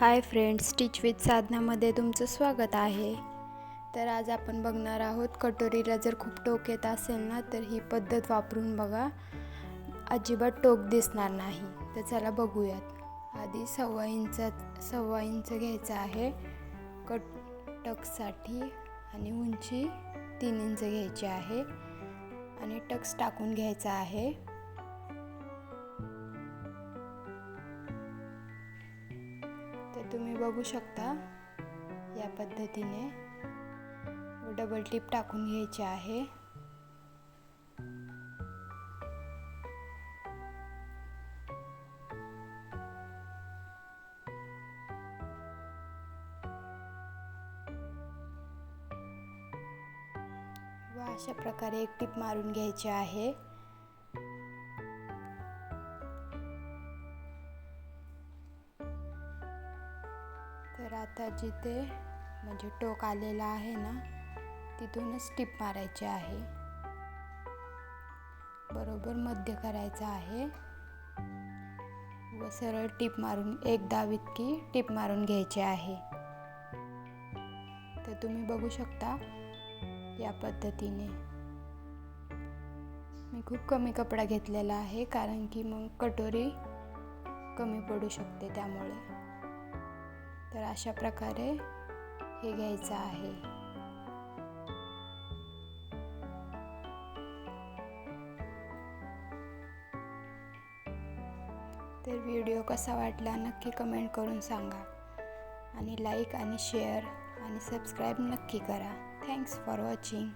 High friends stitch with साधनामध्ये तुमचं स्वागत आहे. तर आज आपण बघणार आहोत कटोरीला जर खूप टोक येत असेल ना तर ही पद्धत वापरून बघा. अजिबात टोक दिसणार नाही. तर चला बघूयात. आधी सव्वा इंच सव्वा इंच घ्यायचं आहे. कट टक्ससाठी आणि उंची तीन इंच घ्यायची आहे. आणि टक्स टाकून घ्यायचा आहे. तर तुम्ही बघू शकता. या पद्धतीने डबल टिप टाकून घ्यायची आहे. व अशा प्रकारे एक टिप मारून घ्यायची आहे. तर आता जिथे म्हणजे टोक आलेला आहे ना तिथूनच टिप मारायची आहे. बरोबर मध्य करायचं आहे. व सरळ टिप मारून एक दाव इतकी टिप मारून घ्यायची आहे. तर तुम्ही बघू शकता या पद्धतीने. मी खूप कमी कपडा घेतलेला आहे कारण की मग कटोरी कमी पडू शकते त्यामुळे. तर अशा प्रकारे हे घ्यायचं आहे. तर व्हिडिओ कसा वाटला नक्की कमेंट करून सांगा. आणि लाईक आणि शेअर आणि सबस्क्राईब नक्की करा. Thanks for watching.